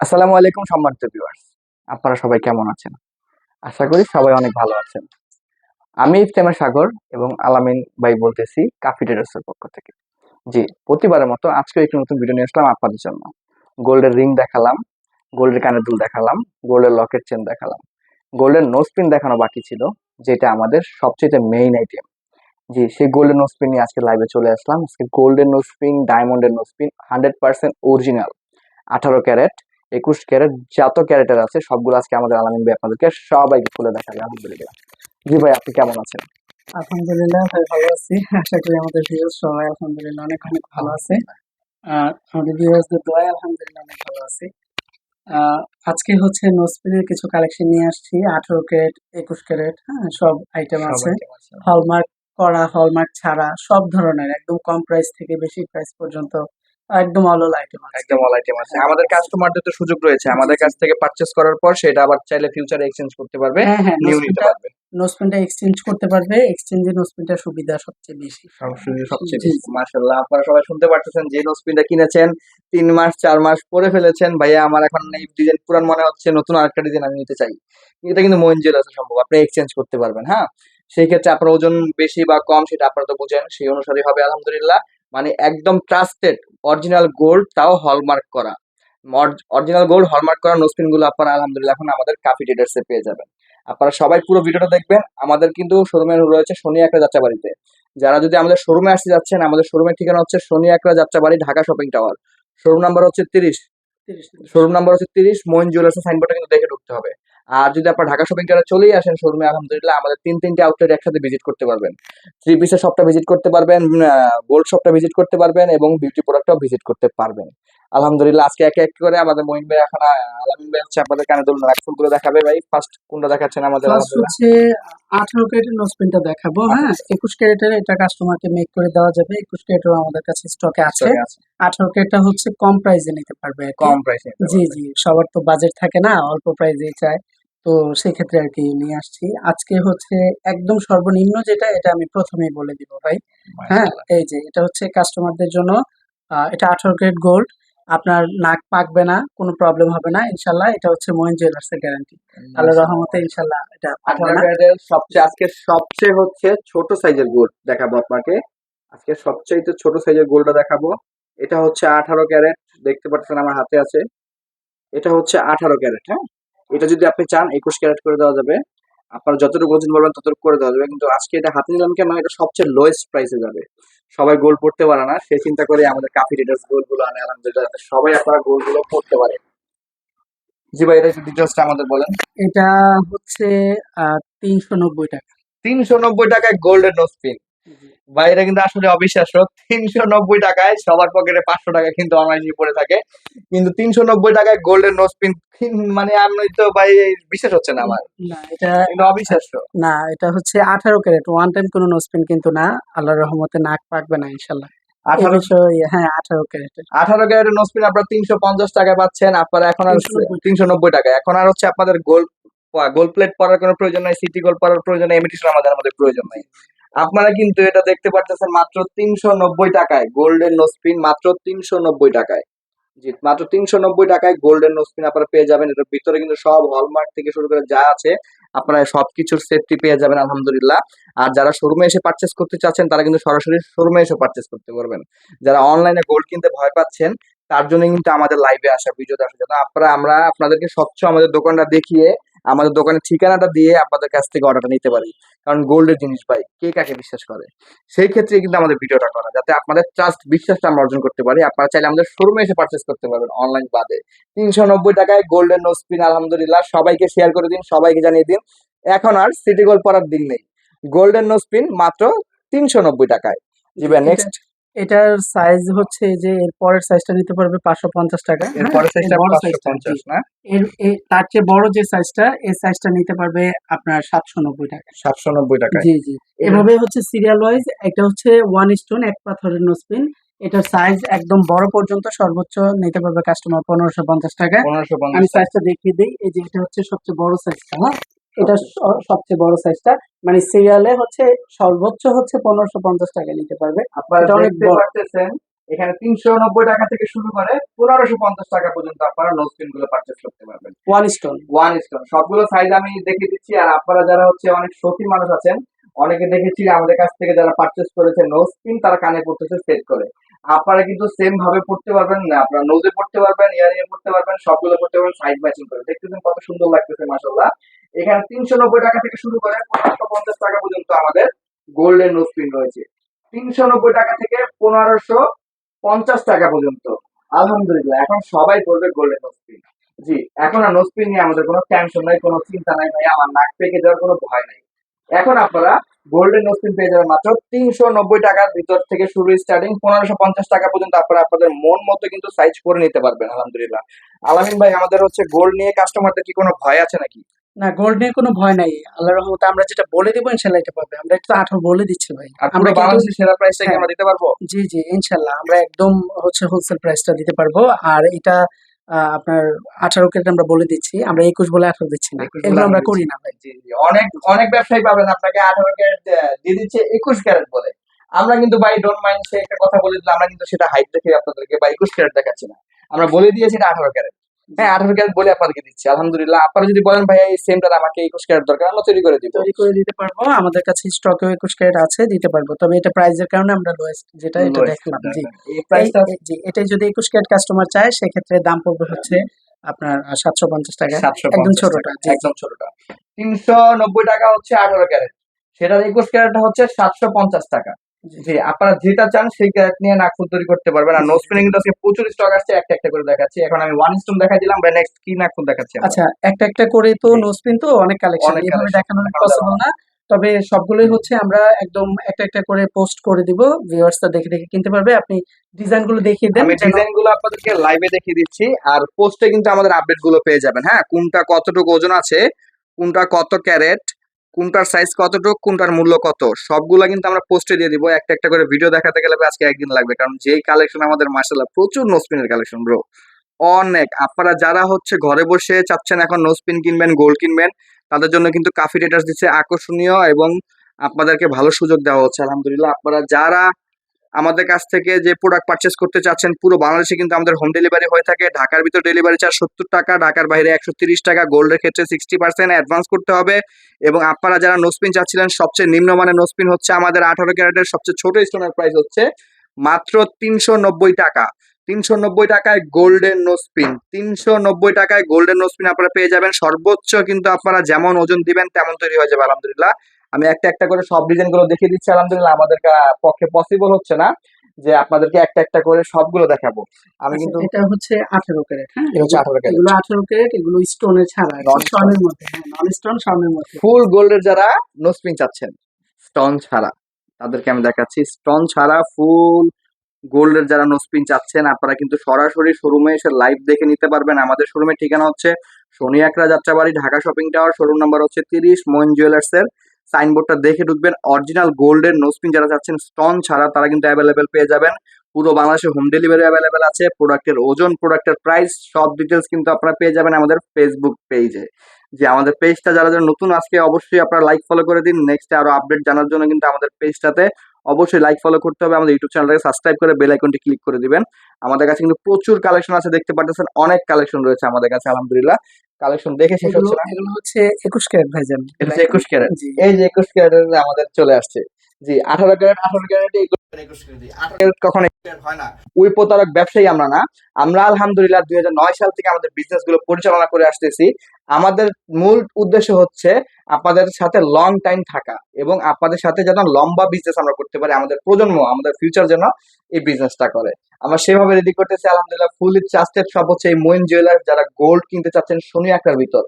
আসসালামু আলাইকুম, সম্মানিত ভিউয়ার্স আপনারা সবাই কেমন আছেন? আশা করি সবাই অনেক ভালো আছেন। আমি ইফতেমা সাগর এবং আলামিন ভাই বলতেছি কাফি ট্রেডার্সের পক্ষ থেকে। জি, প্রতিবারের মতো আজকে একটি নতুন ভিডিও নিয়ে আসলাম আপনাদের জন্য। গোল্ডের রিং দেখালাম, গোল্ডের কানের দুল দেখালাম, গোল্ডের লকেট চেন দেখালাম, গোল্ডের নোজপিন দেখানো বাকি ছিল, যেটা আমাদের সবচেয়ে মেইন আইটেম জি, সেই গোল্ডেন নোজপিন নিয়ে আজকে লাইভে চলে আসলাম। আজকে গোল্ডেন নোজপিন ডায়মন্ডের নোজপিন হান্ড্রেড পার্সেন্ট অরিজিনাল আঠারো ক্যারেট একুশ ক্যারেট যত ক্যারেটার আছে সবগুলো আজকে আমাদের আলামিন ভাই আপনাদেরকে সবাইকে খুলে দেখাবে আলহামদুলিল্লাহ। জি ভাই আপনি কেমন আছেন? আলহামদুলিল্লাহ ভাই ভালো আছি। আশা করি আমাদের ভিউয়ার্স সবাই আলহামদুলিল্লাহ অনেক অনেক ভালো আছে। আর আমাদের ভিউয়ার্সদের দোয়ায় আলহামদুলিল্লাহ অনেক ভালো আছে। আজকে হচ্ছে নোসপিনের কিছু কালেকশন নিয়ে আসছি। আঠারো ক্যারেট একুশ ক্যারেট হ্যাঁ সব আইটেম আছে। হলমার্ক করা হলমার্ক ছাড়া সব ধরনের একদম কম প্রাইস থেকে বেশি প্রাইস পর্যন্ত একদম অল আইটেম আছে। একদম অল আইটেম আছে। আমাদের কাস্টমারদের তো সুযোগ রয়েছে। আমাদের কাছ থেকে পারচেস করার পর সেটা আবার চাইলে ফিউচারে এক্সচেঞ্জ করতে পারবে হ্যাঁ হ্যাঁ নিউ নিতে পারবে। নোসপিনটা এক্সচেঞ্জ করতে পারবে। এক্সচেঞ্জে নোসপিনটা সুবিধা সবচেয়ে বেশি। সবচেয়ে বেশি। মাশাআল্লাহ আপনারা সবাই শুনতে পারতেছেন যে নোসপিনটা কিনেছেন তিন মাস চার মাস পরে ফেলেছেন। ভাইয়া আমার এখন এই ডিজাইন পুরান মনে হচ্ছে নতুন আরেকটা ডিজাইন আমি নিতে চাই। এটা কিন্তু মঞ্জুর আছে সম্ভব আপনি এক্সচেঞ্জ করতে পারবেন হ্যাঁ? সেই ক্ষেত্রে আপনার ওজন বেশি বা কম সেটা আপনারা তো বুঝেন সেই অনুসারে হবে আলহামদুলিল্লাহ। মানে একদম ট্রাস্টেড অরিজিনাল গোল্ড তাও হলমার্ক করা। অরিজিনাল গোল্ড হলমার্ক করা নোসপিনগুলো আপনারা আলহামদুলিল্লাহ এখন আমাদের কাফি ট্রেডার্সে পেয়ে যাবেন। আপনারা সবাই পুরো ভিডিওটা দেখবেন। আমাদের কিন্তু শোরুমে রয়েছে শনি একটা যাত্রাবাড়িতে। যারা যদি আমাদের শোরুমে আসতে যাচ্ছেন আমাদের শোরুমের ঠিকানা হচ্ছে শনি একরা Jatrabari Dhaka shopping tower showroom number হচ্ছে তিরিশ। শোরুম নাম্বার হচ্ছে তিরিশ। মইন জুয়েলার্সের সাইনবোর্ডটা কিন্তু দেখে ঢুকতে হবে। আর যদি আপনার ঢাকা শপিং টাওয়ারে চলেই আসেন শোরুমে আলহামদুলিল্লাহ আমাদের তিন তিনটে আউটলেট একসাথে ভিজিট করতে পারবেন। থ্রি পিসের শপটা ভিজিট করতে পারবেন গোল্ড শপটা ভিজিট করতে পারবেন এবং বিউটি প্রোডাক্টটাও ভিজিট করতে পারবেন। আলহামদুলিল্লাহ আজকে এক এক করে আমাদের মহিন ভাই এখন আলামিন ভাই হচ্ছে আপনাদের কানে দুল রাখফুলগুলো দেখাবে ভাই। ফার্স্ট কোনটা দেখাচ্ছেন আমাদের হচ্ছে আঠারো ক্যারেটের নোসপিনটা দেখাবো হ্যাঁ? একুশ ক্যারেটের এটা কাস্টমারকে মেক করে দেওয়া যাবে। একুশ ক্যারেটও আমাদের কাছে স্টকে আছে। Sorry, আছে। আঠারো ক্যারেটটা হচ্ছে কম প্রাইসে নিতে পারবে। কম প্রাইসে জি জি সবার তো বাজেট থাকে না অল্প প্রাইসে চায়। তো সেক্ষেত্রে আর কি নিয়ে আসছি। আজকে হচ্ছে একদম সর্বনিম্ন যেটা এটা আমি প্রথমেই বলে দিব ভাই। হ্যাঁ এই যে এটা হচ্ছে কাস্টমারদের জন্য এটা আঠারো ক্যারেট গোল্ড আপনার নাক পাকবে না কোনো প্রবলেম হবে না ইনশাল্লাহ এটা হচ্ছে মোয়েন জুয়েলার্স এর গ্যারান্টি আল্লাহ রহমতে ইনশাল্লাহ এটা সবচেয়ে আজকে সবচেয়ে হচ্ছে ছোট সাইজের গোল্ড দেখাবো আপনাকে। আজকে সবচেয়ে ছোট সাইজের গোল্ডটা দেখাবো। এটা হচ্ছে আঠারো ক্যারেট দেখতে পাচ্ছেন আমার হাতে আছে। এটা হচ্ছে আঠারো ক্যারেট হ্যাঁ? এটা যদি আপনি চান একুশ ক্যারেট করে দেওয়া যাবে। আপনার যতটুকু ওজন বলবেন ততটুকু করে দেওয়া যাবে। কিন্তু আজকে এটা হাতে নিলাম কেন? এটা সবচেয়ে লোয়েস্ট প্রাইসে যাবে। সবাই গোল্ড পড়তে পারে না। সে চিন্তা করে আমাদের কাফি রেডার্স গোল্ডগুলো আনে আলহামদুলিল্লাহ যাতে সবাই আপনারা গোল্ডগুলো পড়তে পারে। জি ভাই এটা ডিটেলসটা আমাদের বলেন। এটা হচ্ছে তিনশো নব্বই টাকা। তিনশো নব্বই টাকায় গোল্ডেন ভাই এটা কিন্তু আসলে অবিশ্বাস্য। তিনশো নব্বই টাকায় সবার পকেটে পাঁচশো টাকা কিন্তু অনলাইনে পড়ে থাকে। কিন্তু তিনশো নব্বই টাকায় গোল্ডেন নোসপিন মানে আমি তো ভাই বিশ্বাস হচ্ছে না আমার। না এটা অবিশ্বাস্য। না এটা হচ্ছে আঠারো ক্যারেট ওয়ান টাইম কোনো নোসপিন কিন্তু না। আল্লাহর রহমতে নাক পাকবে না ইনশাল্লাহ এই আঠারো বিষয়ে হ্যাঁ আঠারো ক্যারেটের আঠারো ক্যারেটের নোসপিন আপনারা তিনশো পঞ্চাশ টাকায় পাচ্ছেন। আপনারা এখন আর তিনশো নব্বই। টাকা এখন আর হচ্ছে আপনাদের গোল্ড গোল্ড প্লেট পরার কোনো প্রয়োজন নাই সিটি গোল্ড পরার প্রয়োজন নাই ইমিটেশন আমাদের আমাদের প্রয়োজন নাই। আপনারা কিন্তু এটা দেখতে পারতেছেন মাত্র তিনশো নব্বই টাকায় গোল্ডেন নোসপিন মাত্র তিনশো নব্বই টাকায়। জি, মাত্র তিনশো নব্বই টাকায় গোল্ডেন নোসপিন আপনারা পেয়ে যাবেন। এটার ভিতরে কিন্তু সব হলমার্ক থেকে শুরু করে যা আছে, আপনারা সবকিছুর সেফটি পেয়ে যাবেন, আলহামদুলিল্লাহ। আর যারা শোরুমে এসে পারচেস করতে চাচ্ছেন, তারা কিন্তু সরাসরি শোরুমে এসে পারচেস করতে পারবেন। যারা অনলাইনে গোল্ড কিনতে ভয় পাচ্ছেন, তার জন্য কিন্তু আমাদের লাইভে আসা ভিডিওতে আসা জন্য। আপনারা, আমরা আপনাদেরকে স্বচ্ছ আমাদের দোকানটা দেখিয়ে আমাদের দোকানের ঠিকানাটা দিয়ে আপনাদের কাছ থেকে অর্ডারটা নিতে পারি। কারণ গোল্ডের জিনিস ভাই কে কাকে বিশ্বাস করে? সেই ক্ষেত্রে কিন্তু আমাদের ভিডিওটা করা যাতে আপনাদের ট্রাস্ট বিশ্বাসটা আমরা অর্জন করতে পারি। আপনারা চাইলে আমাদের শোরুমে এসে পারচেস করতে পারবেন অনলাইন বাদে। তিনশো নব্বই টাকায় গোল্ডেন নো স্পিন আলহামদুলিল্লাহ। সবাইকে শেয়ার করে দিন সবাইকে জানিয়ে দিন। এখন আর সিটি গোল্ড পরার দিন নেই। গোল্ডেন নো স্পিন মাত্র তিনশো নব্বই টাকায়। জি ভাই এটা- নেক্সট এটার সাইজ হচ্ছে যে এর পরের সাইজটা নিতে পারবে পাঁচশো পঞ্চাশ টাকা। এর সাইজটা বড় সাইজটা না? এর তার চেয়ে বড় যে সাইজটা এই সাইজটা নিতে পারবে আপনার সাতশো নব্বই টাকা। সাতশো নব্বই টাকায়। জি জি। এভাবে হচ্ছে সিরিয়াল ওয়াইজ একটা হচ্ছে ওয়ান স্টোন এক পাথরের নোসপিন এটার সাইজ একদম বড় পর্যন্ত সর্বোচ্চ নিতে পারবে কাস্টমার পনেরোশো পঞ্চাশ টাকা আমি সাইজটা দেখিয়ে দিই। এই যে এটা হচ্ছে সবচেয়ে বড় সাইজটা এটা সবচেয়ে বড় সাইজটা মানে সিরিয়ালে হচ্ছে সর্বোচ্চ হচ্ছে পনেরোশো পঞ্চাশ টাকা নিতে পারবে। আপনারা এটা অনেক পারতেছেন এখানে তিনশো নব্বই টাকা থেকে শুরু করে পনেরোশো পঞ্চাশ টাকা পর্যন্ত আপনারা নোজ পিনগুলো পারচেস করতে পারবেন। ওয়ান স্টোন ওয়ান স্টোন সবগুলো সাইজ আমি দেখিয়ে দিচ্ছি আর আপনারা যারা হচ্ছে অনেক শৌখিন মানুষ আছেন অনেকে দেখেছি আমাদের কাছ থেকে যারা পারচেস করেছে নোজ পিন তারা কানে পড়তেছে সেট করে। আপনারা কিন্তু সেম ভাবে পড়তে পারবেন না আপনারা নোজে পড়তে পারবেন ইয়ারিং এ পড়তে পারবেন, সবগুলো পড়তে পারবেন সাইড ম্যাচিং করে। দেখতেছেন কত সুন্দর লাগতেছে মাসাল্লাহ এখানে তিনশো নব্বই টাকা থেকে শুরু করে পনেরোশো পঞ্চাশ টাকা পর্যন্ত আমাদের গোল্ডেন নোজ পিন রয়েছে। তিনশো নব্বই টাকা থেকে পনেরোশো পঞ্চাশ টাকা পর্যন্ত। আলহামদুলিল্লাহ, এখন সবাই করবে গোল্ডেন নোজ পিন জি, এখন আর নোজ পিন নিয়ে আমাদের কোনো টেনশন নাই, কোনো চিন্তা নাই ভাই, আমার নাক পেকে যাওয়ার কোনো ভয় নাই। এখন আপনারা গোল্ডেন নোজ পেয়ে যাবেন মাত্র তিনশো নব্বই টাকার ভিতর থেকে শুরু স্টার্টিং পনেরোশো পঞ্চাশ টাকা পর্যন্ত আপনারা আপনাদের মন মতো কিন্তু সাইজ করে নিতে পারবেন আলহামদুলিল্লাহ। আলামিন ভাই আমাদের হচ্ছে গোল্ড নিয়ে কাস্টমারদের কি কোনো ভয় আছে নাকি? না গোল্ড নিয়ে কোনো ভয় নাই। আল্লাহ রহমতে আমরা যেটা বলে দিব ইনশাল্লাহ এটা পাবে। আমরা একটু আঠারো বলে দিচ্ছি ভাই। আর আমরা বাংলাদেশের সেরা প্রাইসটা হ্যাঁ। আমরা দিতে পারব? জি জি ইনশাল্লাহ। আমরা একদম হচ্ছে হোলসেল প্রাইসটা দিতে পারব। আর এটা আপনার আঠারো কেটে আমরা বলে দিচ্ছি। আমরা একুশ বলে আঠারো দিচ্ছি না। এগুলো আমরা করি না ভাই। অনেক অনেক ব্যবসায়ী পাবেন আপনাকে আঠারো ক্যারেট দিয়ে দিচ্ছে একুশ ক্যারেট বলে। আমরা কিন্তু বাই ডোন্ট মাইন্ড সে একটা কথা বলে দিলাম। আমরা কিন্তু সেটা হাইট দেখে আপনাদেরকে বা একুশ ক্যারেট দেখাচ্ছি না। আমরা বলে দিয়েছি এটা আঠারো ক্যারেট। হ্যাঁ আঠারো ক্যারেট বলে আপনাদেরকে দিচ্ছি। আলহামদুলিল্লাহ আপনারা যদি বলেন ভাই এই সেমটা আমাকে একুশ ক্যারেট দরকার আমরা তৈরি করে দিব। তৈরি করে দিতে পারব। আমাদের কাছে স্টকেও একুশ ক্যারেট আছে দিতে পারব। তবে এটা প্রাইসের কারণে আমরা লোয়েস্ট যেটা এটা দেখলাম। জি। প্রাইসটা এই- এই- জি এটাই যদি একুশ ক্যারেট কাস্টমার চায় সেক্ষেত্রে দাম পড়বে হচ্ছে আপনার সাতশো পঞ্চাশ টাকা। একদম ছোটটা জি। একদম ছোটটা। তিনশো নব্বই টাকা হচ্ছে আঠারো ক্যারেট। সেটার একুশ ক্যারেটটা হচ্ছে সাতশো পঞ্চাশ টাকা। জি। আপনারা যেটা চান সেই ক্যারেট নিয়ে নাকফুল তৈরি করতে পারবেন। আর। নোজ পিনে কিন্তু আজকে প্রচুর স্টক আসছে একটা একটা করে দেখাচ্ছি। এখন আমি ওয়ান স্টোন দেখাই দিলাম বা নেক্সট কি নাকফুল দেখাচ্ছি আচ্ছা একটা একটা করে তো জি। নোসপিন তো অনেক কালেকশন এভাবে দেখানো পসিবল না। তবে সবগুলোই হচ্ছে আমরা একদম একটা একটা করে পোস্ট করে দিব ভিউয়ার্সরা দেখে দেখে কিনতে পারবে। আপনি ডিজাইনগুলো দেখিয়ে দেন। আমি যেন- ডিজাইনগুলো আপনাদেরকে লাইভে দেখিয়ে দিচ্ছি আর পোস্টে কিন্তু আমাদের আপডেটগুলো পেয়ে যাবেন। হ্যাঁ কোনটা কতটুকু ওজন আছে কোনটা কত ক্যারেট কোনটার সাইজ কতটুকু, কোনটার মূল্য কত, সবগুলো কিন্তু আমরা পোস্টে দিয়ে দিব। একটা একটা করে ভিডিও দেখাতে গেলে আজকে একদিন লাগবে। কারণ যেই কালেকশন আমাদের মার্শাল্লাহ প্রচুর নোসপিনের কালেকশন ব্রো অনেক। আপনারা যারা হচ্ছে ঘরে বসে চাচ্ছেন এখন নোসপিন কিনবেন গোল্ড কিনবেন, তাদের জন্য কিন্তু কাফি রেটার্স দিচ্ছে আকর্ষণীয় এবং আপনাদেরকে ভালো সুযোগ দেওয়া হচ্ছে। আলহামদুলিল্লাহ, আপনারা যারা আমাদের কাছ থেকে যে প্রোডাক্ট পারচেস করতে চাচ্ছেন, পুরো বাংলাদেশে কিন্তু আমাদের হোম ডেলিভারি হয়ে থাকে। ঢাকার ভিতর ডেলিভারি চার্জ সত্তর টাকা, ঢাকার বাইরে একশো তিরিশ টাকা। গোল্ডের ক্ষেত্রে সিক্সটি পার্সেন্ট অ্যাডভান্স করতে হবে। এবং আপনারা যারা নোসপিন চাচ্ছিলেন, সবচেয়ে নিম্নমানের নোসপিন হচ্ছে আমাদের আঠারো ক্যারেটের সবচেয়ে ছোট স্টোনের প্রাইস হচ্ছে মাত্র তিনশো নব্বই টাকা। তিনশো নব্বই টাকায় গোল্ডেন নোসপিন তিনশো নব্বই টাকায় গোল্ডেন নোসপিন আপনারা পেয়ে যাবেন। সর্বোচ্চ কিন্তু আপনারা যেমন ওজন দিবেন, তেমন তৈরি হয়ে যাবে, আলহামদুলিল্লাহ। আমি একটা একটা করে সব ডিজাইনগুলো দেখিয়ে দিচ্ছি আলহামদুলিল্লাহ আমাদের পক্ষে পসিবল হচ্ছে না যে আপনাদেরকে একটা একটা করে সবগুলো দেখাবো। আমি আচ্ছা, কিন্তু এটা হচ্ছে আঠেরো ক্যারেট হ্যাঁ? এটা হচ্ছে 18 ক্যারেট। এগুলো আঠেরো ক্যারেট এগুলো স্টোনের ছাড়া Non-stone। স্টোনের মধ্যে হ্যাঁ নন স্টোন স্বর্ণের মধ্যে। ফুল গোল্ডের যারা নোসপিন চাচ্ছেন স্টোন ছাড়া তাদেরকে আমি দেখাচ্ছি স্টোন ছাড়া ফুল গোল্ডের যারা নোসপিন চাচ্ছেন আপনারা কিন্তু সরাসরি শোরুমে এসে লাইভ দেখে নিতে পারবেন। আমাদের শোরুমের ঠিকানা হচ্ছে শনি একরা Jatrabari Dhaka shopping tower showroom number হচ্ছে তিরিশ মইন জুয়েলার্স এর। সাইনবোর্ডটা দেখে ঢুকবেন। অরিজিনাল গোল্ডের নোসপিন যারা চাচ্ছেন স্টোন ছাড়া তারা কিন্তু অ্যাভেলেবেল পেয়ে যাবেন। পুরো বাংলাদেশে হোম ডেলিভারি অ্যাভেলেবেল আছে। প্রোডাক্টের ওজন প্রোডাক্টের প্রাইস সব ডিটেলস কিন্তু আপনারা পেয়ে যাবেন আমাদের ফেসবুক পেজে যে আমাদের পেজটা যারা যারা নতুন, আজকে অবশ্যই আপনারা লাইক ফলো করে দিন। নেক্সট আরও আপডেট জানার জন্য কিন্তু আমাদের পেজটাতে অবশ্যই লাইক ফলো করতে হবে। আমাদের ইউটিউব চ্যানেলটাকে সাবস্ক্রাইব করে বেল আইকনটি ক্লিক করে দিবেন। আমাদের কাছে কিন্তু প্রচুর কালেকশন আছে দেখতে পাচ্ছেন অনেক কালেকশন রয়েছে আমাদের কাছে আলহামদুলিল্লাহ। কালেকশন দেখে শেষ হচ্ছে না। এগুলো হচ্ছে একুশ ক্যারেট ভাইজান। এটা হচ্ছে একুশ ক্যারেট। এই যে একুশ ক্যারেট আমাদের চলে আসছে। জি আঠারো ক্যারেট আঠারো ক্যারেট কখন হয় না। ওই প্রতারক ব্যবসায়ী আমরা না। আমরা আলহামদুলিল্লাহ দুই নয় সাল থেকে আমাদের বিজনেসগুলো পরিচালনা করে আসতেছি। আমাদের মূল উদ্দেশ্য হচ্ছে আপনাদের সাথে লং টাইম থাকা এবং আপনাদের সাথে যেন লম্বা বিজনেস আমরা করতে পারি আমাদের প্রজন্ম আমাদের ফিউচার যেন এই বিজনেসটা করে। আমরা সেভাবে রেডি করতেছি আলহামদুলিল্লাহ ফুলি ট্রাস্টেড সব হচ্ছে এই মইন জুয়েলার যারা গোল্ড কিনতে চাচ্ছেন শনি আঁকার ভিতর।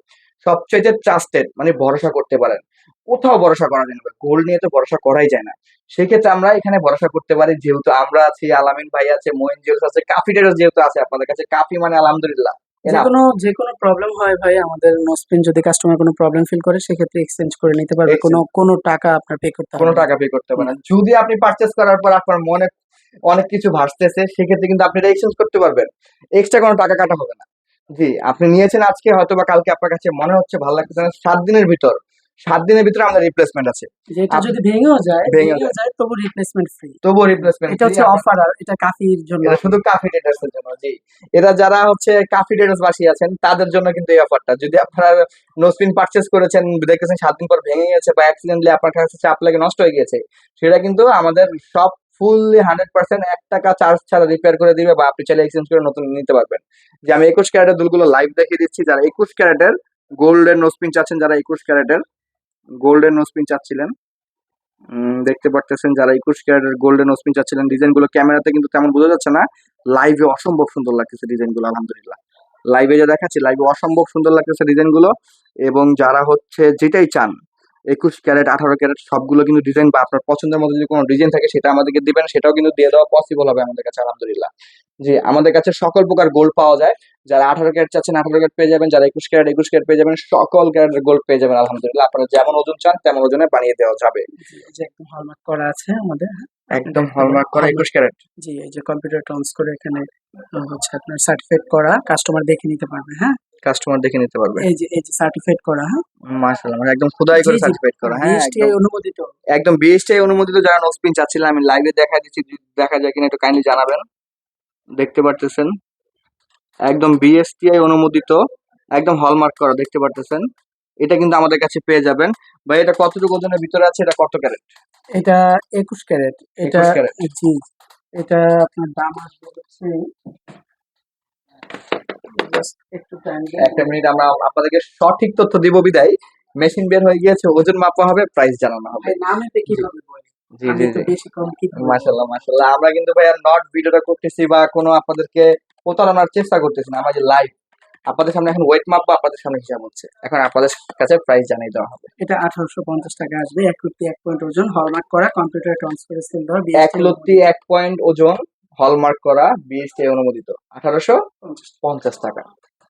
সবচেয়ে ট্রাস্টেড মানে ভরসা করতে পারেন। কোথাও ভরসা করা যায় না গোল্ড নিয়ে তো ভরসা করাই যায় না। সেক্ষেত্রে আমরা এখানে ভরসা করতে পারি যেহেতু আমরা আছি আলামিন ভাই আছে মইন জুয়েলস আছে কাফি টেরাস যেহেতু আছে আপনাদের কাছে কাফি মানে আলহামদুলিল্লাহ যে কোনো যে কোনো প্রবলেম হয় ভাই আমাদের নোসপিন যদি কাস্টমার কোনো প্রবলেম ফিল করে সেক্ষেত্রে এক্সচেঞ্জ করে নিতে পারবে। কোনো কোনো টাকা আপনার পে করতে হবে কোনো টাকা পে করতে পারেন যদি আপনি পারচেস করার পর আপনার মনে অনেক কিছু ভাসতেছে সেক্ষেত্রে কিন্তু আপনি এক্সচেঞ্জ করতে পারবেন। এক্সট্রা কোনো টাকা কাটা হবে না। জি আপনি নিয়েছেন আজকে হয়তো বা কালকে আপনার কাছে মনে হচ্ছে ভালো লাগতেছে না। সাত দিনের ভিতর সাত দিনের ভিতরে আমাদের রিপ্লেসমেন্ট আছে। যদি ভেঙেও যায় ভেঙেও যায়। তবু রিপ্লেসমেন্ট ফ্রি তবুও রিপ্লেসমেন্ট এটা হচ্ছে অফার আর এটা কাফির জন্য। এটা শুধু কাফি ডেটার্স এর জন্য জি। যারা হচ্ছে কাফি ডেটার্স বাসী আছেন তাদের জন্য কিন্তু এই অফারটা যদি আপনারা নোসপিন পারচেস করেছেন দেখতেছেন সাত দিন পর ভেঙে গেছে বা অ্যাক্সিডেন্টলি আপনার কাছে চাপ লাগে নষ্ট হয়ে গেছে সেটা কিন্তু আমাদের সব ফুললি হান্ড্রেড পার্সেন্ট এক টাকা চার্জ ছাড়া রিপেয়ার করে দিবে বা আপনি চাইলে এক্সচেঞ্জ করে নতুন নিতে পারবেন। যে আমি একুশ ক্যারেটের দুলগুলো লাইভ দেখিয়ে দিচ্ছি, যারা একুশ ক্যারেটের গোল্ডেন নোসপিন চাচ্ছেন, যারা একুশ ক্যারেটের গোল্ডেন নোসপিন চাচ্ছিলেন দেখতে পারতেছেন যারা একুশ ক্যারেটের গোল্ডেন নোসপিন চাচ্ছিলেন ডিজাইনগুলো ক্যামেরাতে কিন্তু তেমন বোঝা যাচ্ছে না। লাইভে অসম্ভব সুন্দর লাগতেছে ডিজাইনগুলো, আলহামদুলিল্লাহ। লাইভে যা দেখাচ্ছি লাইভে অসম্ভব সুন্দর লাগতেছে ডিজাইনগুলো এবং যারা হচ্ছে যেটাই চান একুশ ক্যারেট আঠারো ক্যারেট সবগুলো কিন্তু ডিজাইন বা আপনার পছন্দের মতো যদি কোনো ডিজাইন থাকে সেটা আমাদেরকে দিবেন সেটাও কিন্তু দিয়ে দেওয়া পসিবল হবে আমাদের কাছে আলহামদুলিল্লাহ। যে আমাদের কাছে সকল প্রকার গোল্ড পাওয়া যায়। যারা আঠারো ক্যারেট চাচ্ছেন আঠারো ক্যারেট পেয়ে যাবেন। যারা একুশ ক্যারেট একুশ ক্যারেট পেয়ে যাবেন সকল ক্যারেটের গোল্ড পেয়ে যাবেন আলহামদুলিল্লাহ। আপনারা যেমন ওজন চান তেমন ওজনে বানিয়ে দেওয়া যাবে। একদম হলমার্ক করা আছে আমাদের। একদম হলমার্ক করা একুশ ক্যারেট। জি এই যে কম্পিউটার টনস করে এখানে হচ্ছে আপনার সার্টিফাইড করা কাস্টমার দেখে নিতে পারবে হ্যাঁ? কাস্টমার দেখে নিতে পারবে। এই যে এই যে সার্টিফাইড করা হ্যাঁ? মাশাআল্লাহ মানে একদম খোদাই করে। সার্টিফাইড করা হ্যাঁ বিএসটিআই অনুমোদিত। একদম বিএসটিআই অনুমোদিত যারা নোসপিন চাচ্ছিলেন আমি লাইভে দেখা দিচ্ছি যদি দেখা যায় কিনা একটু কাইন্ডলি জানাবেন। দেখতে পারতেছেন? একদম বিএসটিআই অনুমোদিত একদম হলমার্ক করা দেখতে পারতেছেন? এটা কিন্তু আমাদের কাছে পেয়ে যাবেন। ভাই এটা কতটুকু ওজনের ভিতরে আছে? এটা কত ক্যারেট? এটা একুশ ক্যারেট। এটা। জি। এটা আপনার দাম আসবে হচ্ছে একটু মিনিট আমরা আপনাদেরকে সঠিক তথ্য দিব বিদায়। মেশিন বের হয়ে গিয়েছে ওজন মাপা হবে প্রাইস জানানো হবে। জি। জি? মাশাল্লাহ মাশাল্লাহ আমরা কিন্তু ভাইয়া নট ভিডিওটা করতেছি বা কোনো আপনাদেরকে প্রতারণার চেষ্টা করতেছি না। আমরা যে লাইভ আপনাদের সামনে এখন ওয়েট মাপবো আপনাদের সামনে হিসাব হচ্ছে। এখন আপনাদের কাছে প্রাইস জানিয়ে দেওয়া হবে। এটা আঠারোশো পঞ্চাশ টাকা আসবে এক লুটি এক পয়েন্ট ওজন হলমার্ক করা কম্পিউটার ট্রান্সফার সিল এক লত্তি এক পয়েন্ট ওজন হলমার্ক করা বিএসটি অনুমোদিত। আঠারোশো পঞ্চাশ টাকা।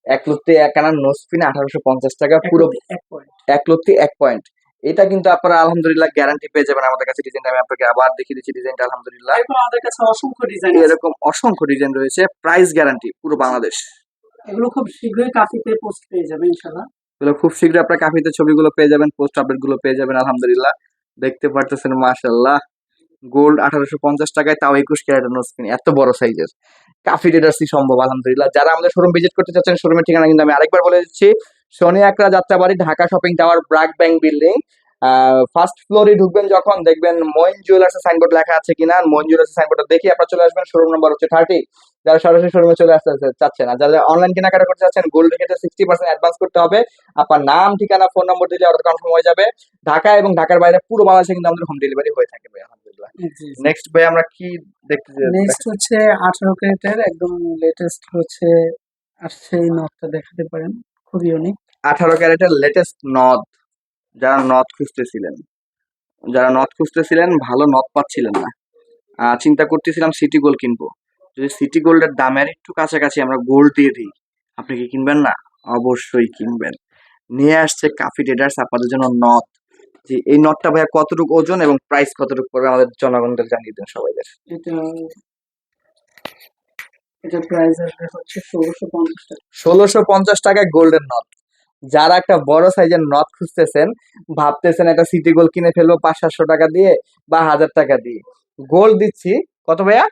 এক লত্তি এক আনার নোসপিন আঠারোশো পঞ্চাশ টাকা পুরো এক লত্তি এক পয়েন্ট এটা কিন্তু আপনারা আলহামদুলিল্লাহ গ্যারান্টি পেয়ে যাবেন আমাদের কাছে। ডিজাইন আমি আপনাকে আবার দেখিয়ে দিচ্ছি ডিজাইনটা আলহামদুলিল্লাহ। আমাদের কাছে অসংখ্য ডিজাইন এরকম অসংখ্য ডিজাইন রয়েছে। প্রাইস গ্যারান্টি পুরো বাংলাদেশ। এগুলো খুব শীঘ্রই কাফিতে পোস্ট পেয়ে যাবে ইনশাল্লাহ এগুলো খুব শীঘ্রই আপনার কাফিতে ছবিগুলো পেয়ে যাবেন পোস্ট আপডেটগুলো পেয়ে যাবেন আলহামদুলিল্লাহ। দেখতে পারতেছেন মাশাল্লাহ গোল্ড আঠারোশো পঞ্চাশ টাকায় তাও একুশ ক্যারেটের নোসপিন এত বড় সাইজের। কাফি ডেটার্সি সম্ভব, আলহামদুলিল্লাহ। যারা আমাদের শোরুম ভিজিট করতে চাচ্ছেন, শোরুমের ঠিকানা কিন্তু আমি আরেকবার বলে দিচ্ছি। সোনিয়া একরা Jatrabari, Dhaka shopping tower BRAC bank building. First ফ্লোরে ঢুকবেন যখন দেখবেন মইন জুয়েলার্স সাইনবোর্ড লেখা আছে কিনা মইন জুয়েলার্স সাইনবোর্ডটা দেখে আপনারা চলে আসবেন শোরুম নাম্বার হচ্ছে থার্টি যারা সরাসরি শোরুমে চলে আসতে চাচ্ছেন আর যারা অনলাইন কেনাকাটা করতে চাচ্ছেন গোল্ড রেখে সিক্সটি পার্সেন্ট অ্যাডভান্স করতে হবে। আপনার নাম ঠিকানা ফোন নম্বর দিলে অর্ডার কনফার্ম হয়ে যাবে। ঢাকা এবং ঢাকার বাইরে পুরো বাংলাদেশে কিন্তু আমাদের হোম ডেলিভারি হয়ে থাকে ভাই আলহামদুলিল্লাহ। নেক্সট ভাই আমরা কি দেখতে নেক্সট হচ্ছে আঠারো ক্যারেটের একদম লেটেস্ট হচ্ছে আসছে এই নটটা দেখাতে পারেন খুবই ইউনিক আঠারো ক্যারেটের লেটেস্ট নদ যারা নদ খুঁজতেছিলেন। যারা নদ খুঁজতেছিলেন ভালো নদ পাচ্ছিলেন না। চিন্তা করতেছিলাম সিটি গোল্ড কিনবো। যদি সিটি গোল্ডের দামের একটু কাছাকাছি আমরা গোল্ড দিয়ে দিই আপনি কি কিনবেন না? অবশ্যই কিনবেন। নিয়ে আসছে কাফি ট্রেডার্স আপনাদের জন্য নথ। যে এই নটটা ভাইয়া কতটুকু ওজন এবং প্রাইস কতটুকু পড়বে আমাদের জনগণদের জানিয়ে দেন সবাইদের। এটা এটা প্রাইস আসবে হচ্ছে ষোলোশো পঞ্চাশ টাকা। ষোলোশো পঞ্চাশ টাকায় গোল্ডেন নথ। যারা একটা বড় সাইজের নথ খুঁজতেছেন ভাবতেছেন একটা সিটি গোল্ড কিনে ফেলব পাঁচ সাতশো টাকা দিয়ে বা হাজার টাকা দিয়ে। গোল দিচ্ছি কত ভাইয়া?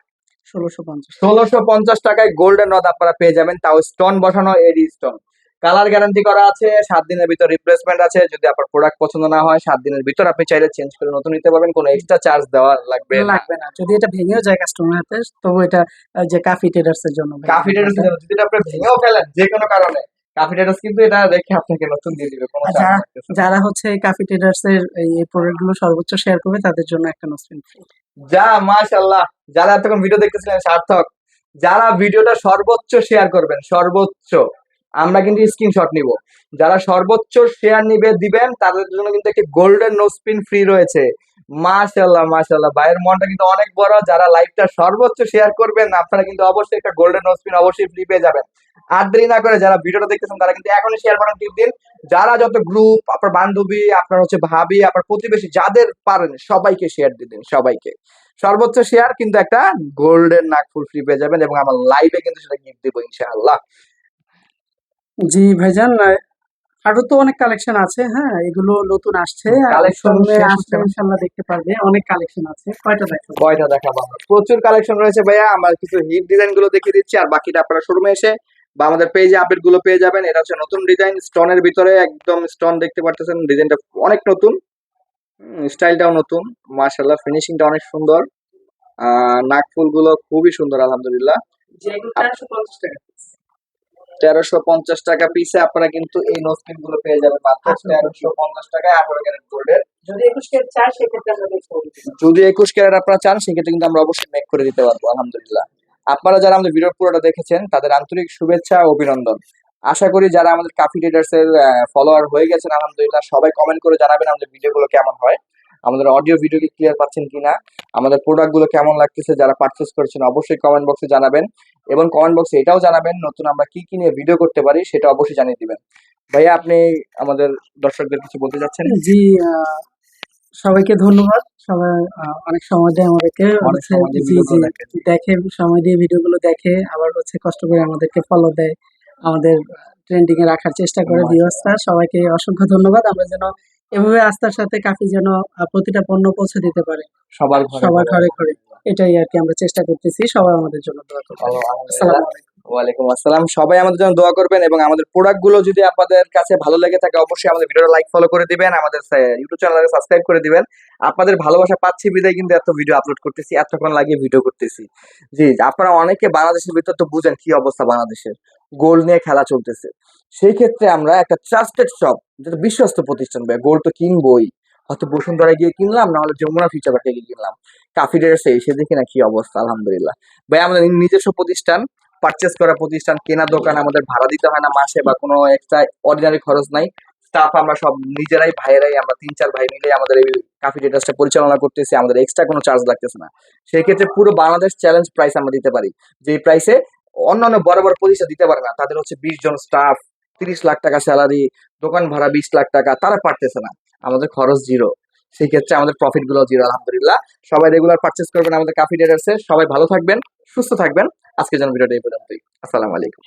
ষোলোশো পঞ্চাশ। ষোলোশো পঞ্চাশ টাকায় গোল্ডেন নথ আপনারা পেয়ে যাবেন তাও স্টোন বসানো এডি স্টোন কালার গ্যারান্টি করা আছে সাত দিনের ভিতর রিপ্লেসমেন্ট আছে যদি আপনার প্রোডাক্ট পছন্দ না হয় সাত দিনের ভিতর আপনি চাইলে চেঞ্জ করে নতুন নিতে পারবেন কোনো এক্সট্রা চার্জ দেওয়া লাগবে লাগবে না যদি এটা ভেঙেও যায় কাস্টমার হাতে তবু এটা যে কাফি ট্রেডার্স এর জন্য। কাফি ট্রেডার্স এর জন্য যদি এটা আপনি ভেঙেও ফেলেন যে কোনো কারণে। কাফি টেটাস কিন্তু এটা রেখে আপনাকে নতুন দিয়ে দিবে কোনো। যারা হচ্ছে কাফি এর এই প্রোডাক্টগুলো সর্বোচ্চ শেয়ার করবে তাদের জন্য একটা নোসপিন ফ্রি যা মাশাল্লাহ যারা এতক্ষণ ভিডিও দেখতেছিলেন সার্থক যারা ভিডিওটা সর্বোচ্চ শেয়ার করবেন সর্বোচ্চ আমরা কিন্তু স্ক্রিনশট নিব। যারা সর্বোচ্চ শেয়ার নিবে দিবেন তাদের জন্য কিন্তু একটি গোল্ডেন নোস্পিন ফ্রি রয়েছে। মাশাল্লাহ মাশাল্লাহ ভাইয়ের মনটা কিন্তু অনেক বড়। যারা লাইভটা সর্বোচ্চ শেয়ার করবেন আপনারা কিন্তু অবশ্যই একটা গোল্ডেন নোস্পিন অবশ্যই ফ্রি পেয়ে যাবেন। আর দেরি না করে যারা ভিডিওটা দেখতেছেন তারা কিন্তু এখনই শেয়ার বাটন টিপ দিন। যারা যত গ্রুপ আপনার বান্ধবী আপনার হচ্ছে ভাবি আপনার প্রতিবেশী যাদের পারেন সবাইকে শেয়ার দিয়ে দিন সবাইকে। সর্বোচ্চ শেয়ার কিন্তু একটা গোল্ডেন নাকফুল ফ্রি পেয়ে যাবেন এবং আমার লাইভে কিন্তু সেটা গিফট দিব ইনশাআল্লাহ। জি ভাইজান আরও তো অনেক কালেকশন আছে হ্যাঁ এগুলো নতুন আসছে। আসলে। দেখতে পারবে অনেক কালেকশন আছে কয়টা দেখো কয়টা দেখাবো প্রচুর কালেকশন রয়েছে ভাইয়া আমার কিছু হিট ডিজাইনগুলো দেখিয়ে দিচ্ছি আর বাকিটা আপনারা শোরুমে এসে বা আমাদের পেজে আপডেটগুলো পেয়ে যাবেন। এটা হচ্ছে নতুন ডিজাইন স্টোনের ভিতরে একদম স্টোন দেখতে পারতেছেন। ডিজাইনটা অনেক নতুন। স্টাইলটাও নতুন। মার্শাল্লাহ ফিনিশিংটা অনেক সুন্দর। নাক ফুলগুলো খুবই সুন্দর আলহামদুলিল্লাহ। তেরোশো পঞ্চাশ টাকা পিসে আপনারা কিন্তু এই নোসপিনগুলো পেয়ে যাবেন। মাত্র আচ্ছা। তেরোশো পঞ্চাশ টাকায় আঠারো ক্যারেট গোল্ডের যদি একুশ কেজি চাই সেক্ষেত্রে যদি একুশ ক্যারেট আপনারা চান সেক্ষেত্রে কিন্তু আমরা অবশ্যই মেক করে দিতে পারব আলহামদুলিল্লাহ। আপনারা যারা আমাদের ভিডিও পুরোটা দেখেছেন, তাদের আন্তরিক শুভেচ্ছা অভিনন্দন। আশা করি যারা আমাদের কাফি ট্রেডার্স এর ফলোয়ার হয়ে গেছেন, আলহামদুলিল্লাহ, সবাই কমেন্ট করে জানাবেন আমাদের ভিডিওগুলো কেমন হয়। আমাদের অডিও ভিডিও কি ক্লিয়ার পাচ্ছেন কিনা, আমাদের প্রোডাক্টগুলো কেমন লাগতেছে, যারা পারচেস করেছেন, অবশ্যই কমেন্ট বক্সে জানাবেন। এবং কমেন্ট বক্সে এটাও জানাবেন, নতুন আমরা কি কি নিয়ে ভিডিও করতে পারি, সেটা অবশ্যই জানিয়ে দিবেন। ভাইয়া, আপনি আমাদের দর্শকদের কিছু বলতে চাচ্ছেন? জি সবাইকে ধন্যবাদ। সবাই অনেক সময় দেয় আমাদেরকে। দেখে সময় দিয়ে ভিডিও গুলো দেখে। সময় দিয়ে ভিডিওগুলো দেখে আবার হচ্ছে কষ্ট করে আমাদেরকে ফলো দেয়। আমাদের ট্রেন্ডিং এ রাখার চেষ্টা করে। ভিউয়ার্সরা সবাইকে অসংখ্য ধন্যবাদ। আমরা যেন এভাবে আস্থার সাথে কাফি যেন প্রতিটা পণ্য পৌঁছে দিতে পারে। সবার সবার ঘরে। ঘরে এটাই আর কি আমরা চেষ্টা করতেছি সবাই আমাদের জন্য দোয়া করবেন। আসসালামু আলাইকুম। ওয়ালাইকুম আসসালাম। সবাই আমাদের জন্য দোয়া করবেন এবং আমাদের প্রোডাক্টগুলো যদি আপনাদের কাছে ভালো লেগে থাকে অবশ্যই আমাদের ভিডিওটা লাইক ফলো করে দিবেন আমাদের ইউটিউব চ্যানেলকে সাবস্ক্রাইব করে দিবেন। আপনাদের ভালোবাসা পাচ্ছি বিদায় কিন্তু এত ভিডিও আপলোড করতেছি এতক্ষণ লাগিয়ে ভিডিও করতেছি। জি আপনারা অনেকে বাংলাদেশের ভিতর তো বুঝেন কি অবস্থা বাংলাদেশের। গোল্ড নিয়ে খেলা চলতেছে। সেই ক্ষেত্রে আমরা একটা ট্রাস্টেড শপ যেটা বিশ্বস্ত প্রতিষ্ঠান ভাই গোল্ড তো কিনবই। হয়তো বসুন্ধরা গিয়ে কিনলাম না হলে যমুনা ফিউচার পার্কে গিয়ে কিনলাম। কাফি ডেসে এসে দেখি না কি অবস্থা, আলহামদুলিল্লাহ। ভাই আমাদের নিজস্ব প্রতিষ্ঠান পারচেস করা প্রতিষ্ঠান, কেনা দোকান আমাদের ভাড়া দিতে হয় না মাসে বা কোনো এক্সট্রা অর্ডিনারি খরচ নাই। স্টাফ আমরা সব নিজেরাই, ভাইয়েরাই, আমরা তিন চার ভাই মিলে আমাদের এই কাফি ডেটাসটা পরিচালনা করতেছি, আমাদের এক্সট্রা কোনো চার্জ লাগতেছে না। সেই ক্ষেত্রে পুরো বাংলাদেশ চ্যালেঞ্জ প্রাইস আমরা দিতে পারি। যে প্রাইসে অন্যান্য বড় বড় প্রতিষ্ঠা দিতে পারে না। তাদের হচ্ছে বিশ জন স্টাফ তিরিশ লাখ টাকা স্যালারি দোকান ভাড়া বিশ লাখ টাকা, তারা পারতেছে না। আমাদের খরচ জিরো সেই ক্ষেত্রে আমাদের প্রফিটগুলো জিরো আলহামদুলিল্লাহ। সবাই রেগুলার পার্চেস করবেন আমাদের কাফি ডেটার্সে সবাই ভালো থাকবেন, সুস্থ থাকবেন। আজকে জন্য ভিডিওটা এই পর্যন্তই। আসসালামু আলাইকুম।